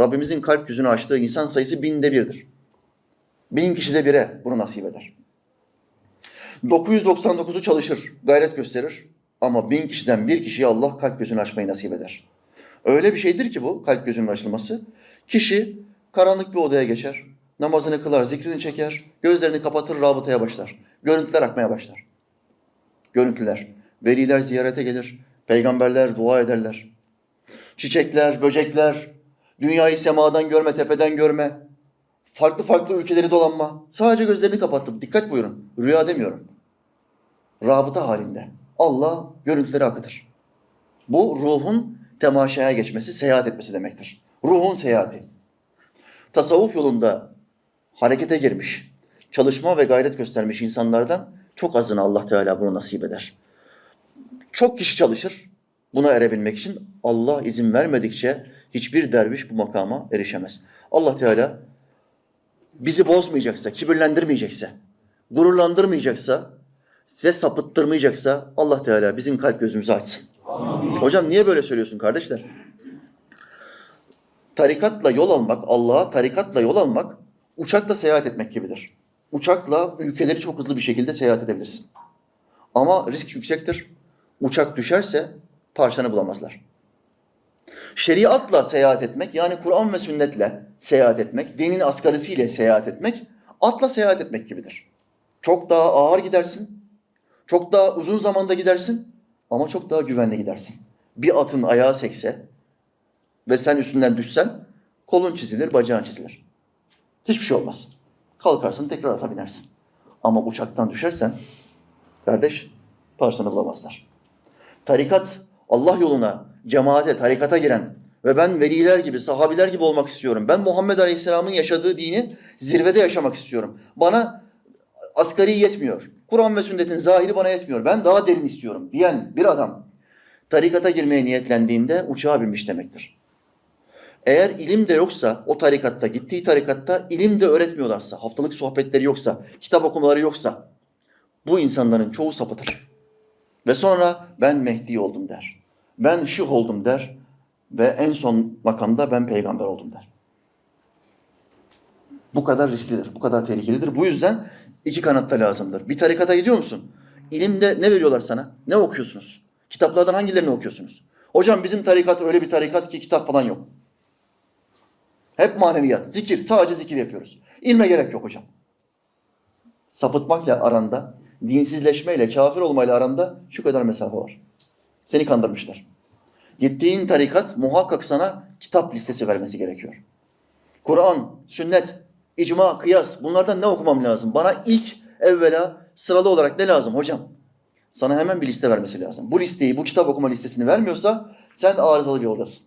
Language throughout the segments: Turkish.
Rabbimizin kalp yüzünü açtığı insan sayısı binde birdir. Bin kişide bire bunu nasip eder. 999'u çalışır, gayret gösterir. Ama bin kişiden bir kişiye Allah kalp gözünü açmayı nasip eder. Öyle bir şeydir ki bu kalp gözünün açılması. Kişi karanlık bir odaya geçer, namazını kılar, zikrini çeker, gözlerini kapatır, rabıtaya başlar. Görüntüler akmaya başlar. Görüntüler. Veliler ziyarete gelir, peygamberler dua ederler. Çiçekler, böcekler, dünyayı semadan görme, tepeden görme, farklı farklı ülkeleri dolanma. Sadece gözlerini kapattım. Dikkat buyurun. Rüya demiyorum. Rabıta halinde. Allah görüntüleri akıtır. Bu ruhun temaşaya geçmesi, seyahat etmesi demektir. Ruhun seyahati. Tasavvuf yolunda harekete girmiş, çalışma ve gayret göstermiş insanlardan çok azını Allah Teala bunu nasip eder. Çok kişi çalışır buna erebilmek için Allah izin vermedikçe hiçbir derviş bu makama erişemez. Allah Teala bizi bozmayacaksa, kibirlendirmeyecekse, gururlandırmayacaksa ve sapıttırmayacaksa Allah Teala bizim kalp gözümüzü açsın. Hocam niye böyle söylüyorsun kardeşler? Tarikatla yol almak, Allah'a tarikatla yol almak, uçakla seyahat etmek gibidir. Uçakla ülkeleri çok hızlı bir şekilde seyahat edebilirsin. Ama risk yüksektir. Uçak düşerse parçanı bulamazlar. Şeriatla seyahat etmek, yani Kur'an ve sünnetle seyahat etmek, dinin asgarisiyle seyahat etmek, atla seyahat etmek gibidir. Çok daha ağır gidersin, çok daha uzun zamanda gidersin ama çok daha güvenli gidersin. Bir atın ayağı sekse ve sen üstünden düşsen kolun çizilir, bacağın çizilir. Hiçbir şey olmaz. Kalkarsın tekrar ata binersin. Ama uçaktan düşersen kardeş parçanı bulamazlar. Tarikat Allah yoluna, cemaate, tarikata giren ve ben veliler gibi, sahabiler gibi olmak istiyorum. Ben Muhammed Aleyhisselam'ın yaşadığı dini zirvede yaşamak istiyorum. Bana asgari yetmiyor. Kur'an ve sünnetin zahiri bana yetmiyor. Ben daha derin istiyorum diyen bir adam tarikata girmeye niyetlendiğinde uçağa binmiş demektir. Eğer ilim de yoksa o tarikatta, gittiği tarikatta ilim de öğretmiyorlarsa, haftalık sohbetleri yoksa, kitap okumaları yoksa bu insanların çoğu sapıtır. Ve sonra ben Mehdi oldum der. Ben Şıh oldum der. Ve en son makamda ben peygamber oldum der. Bu kadar risklidir, bu kadar tehlikelidir. Bu yüzden iki kanatta lazımdır. Bir tarikata gidiyor musun? İlimde ne veriyorlar sana? Ne okuyorsunuz? Kitaplardan hangilerini okuyorsunuz? Hocam bizim tarikat öyle bir tarikat ki kitap falan yok. Hep maneviyat, zikir, sadece zikir yapıyoruz. İlme gerek yok hocam. Sapıtmakla aranda, dinsizleşmeyle, kafir olmayla aranda şu kadar mesafe var. Seni kandırmışlar. Gittiğin tarikat muhakkak sana kitap listesi vermesi gerekiyor. Kur'an, sünnet, icma, kıyas bunlardan ne okumam lazım? Bana ilk evvela sıralı olarak ne lazım hocam? Sana hemen bir liste vermesi lazım. Bu listeyi, bu kitap okuma listesini vermiyorsa sen arızalı bir yoldasın.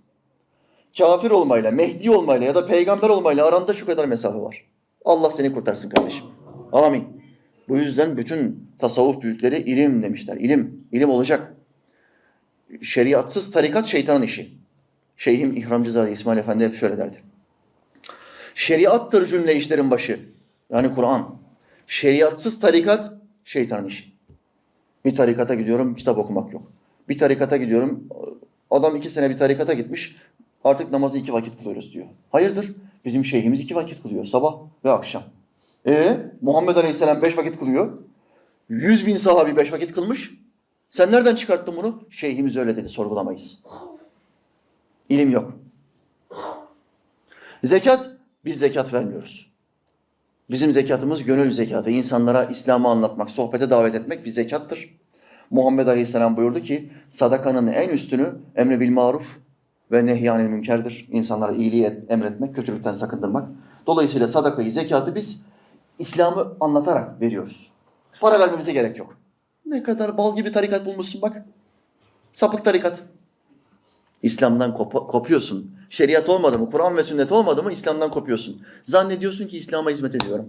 Kafir olmayla, Mehdi olmayla ya da peygamber olmayla aranda şu kadar mesafe var. Allah seni kurtarsın kardeşim. Amin. Bu yüzden bütün tasavvuf büyükleri ilim demişler. İlim, ilim olacak. Şeriatsız tarikat şeytanın işi. Şeyhim İhramcızade İsmail Efendi hep şöyle derdi. Şeriattır cümle işlerin başı. Yani Kur'an. Şeriatsız tarikat şeytanın işi. Bir tarikata gidiyorum kitap okumak yok. Bir tarikata gidiyorum adam iki sene bir tarikata gitmiş artık namazı iki vakit kılıyoruz diyor. Hayırdır? Bizim şeyhimiz iki vakit kılıyor sabah ve akşam. E Muhammed Aleyhisselam beş vakit kılıyor. Yüz bin sahabi beş vakit kılmış. Sen nereden çıkarttın bunu? Şeyhimiz öyle dedi sorgulamayız. İlim yok. Zekat, biz zekat vermiyoruz. Bizim zekatımız gönül zekatı. İnsanlara İslam'ı anlatmak, sohbete davet etmek bir zekattır. Muhammed Aleyhisselam buyurdu ki sadakanın en üstünü emri bil maruf ve nehyanil münkerdir. İnsanlara iyiliği emretmek, kötülükten sakındırmak. Dolayısıyla sadakayı, zekatı biz İslam'ı anlatarak veriyoruz. Para vermemize gerek yok. Ne kadar bal gibi tarikat bulmuşsun bak. Sapık tarikat. İslam'dan kop- kopuyorsun. Şeriat olmadı mı, Kur'an ve sünnet olmadı mı İslam'dan kopuyorsun. Zannediyorsun ki İslam'a hizmet ediyorum.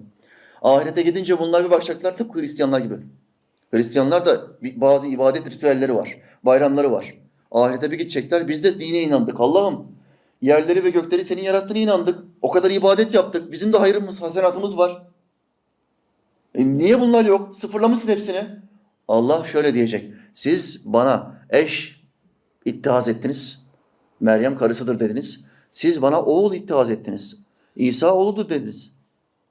Ahirete gidince bunlar bir bakacaklar tıpkı Hristiyanlar gibi. Hristiyanlar da bazı ibadet ritüelleri var, bayramları var. Ahirete bir gidecekler, biz de dine inandık. Allah'ım yerleri ve gökleri senin yarattığına inandık. O kadar ibadet yaptık. Bizim de hayrımız, hasenatımız var. E niye bunlar yok? Sıfırlamışsın hepsini. Allah şöyle diyecek. Siz bana eş ittihaz ettiniz. Meryem karısıdır dediniz. Siz bana oğul ittihaz ettiniz. İsa oğludur dediniz.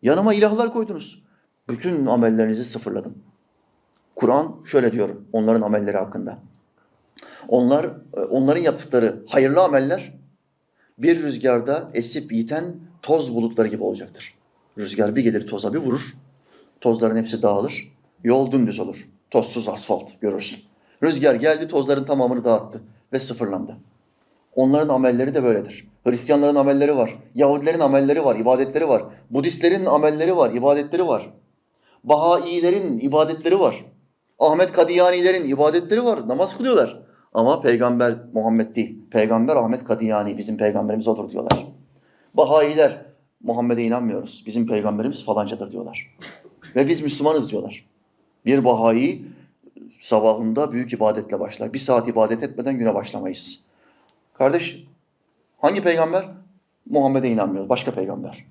Yanıma ilahlar koydunuz. Bütün amellerinizi sıfırladım. Kur'an şöyle diyor onların amelleri hakkında. Onlar onların yaptıkları hayırlı ameller bir rüzgarda esip yiten toz bulutları gibi olacaktır. Rüzgar bir gelir toza bir vurur. Tozların hepsi dağılır. Yol dümdüz olur. Tozsuz asfalt görürsün. Rüzgar geldi tozların tamamını dağıttı ve sıfırlandı. Onların amelleri de böyledir. Hristiyanların amelleri var. Yahudilerin amelleri var, ibadetleri var. Budistlerin amelleri var, ibadetleri var. Bahailerin ibadetleri var. Ahmet Kadiyanilerin ibadetleri var. Namaz kılıyorlar. Ama peygamber Muhammed değil. Peygamber Ahmet Kadiyani. Bizim peygamberimiz odur diyorlar. Bahailer Muhammed'e inanmıyoruz. Bizim peygamberimiz falancadır diyorlar. Ve biz Müslümanız diyorlar. Bir Bahai sabahında büyük ibadetle başlar. Bir saat ibadet etmeden güne başlamayız. Kardeş hangi peygamber? Muhammed'e inanmıyoruz. Başka peygamber.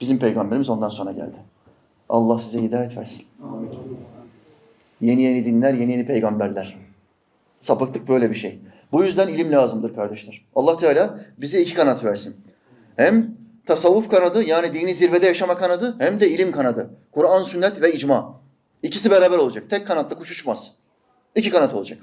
Bizim peygamberimiz ondan sonra geldi. Allah size hidayet versin. Yeni yeni dinler, yeni yeni peygamberler. Sapıklık böyle bir şey. Bu yüzden ilim lazımdır kardeşler. Allah Teala bize iki kanat versin. Hem tasavvuf kanadı yani dini zirvede yaşama kanadı hem de ilim kanadı. Kur'an, sünnet ve icma. İkisi beraber olacak. Tek kanatlı kuş uçmaz. İki kanat olacak.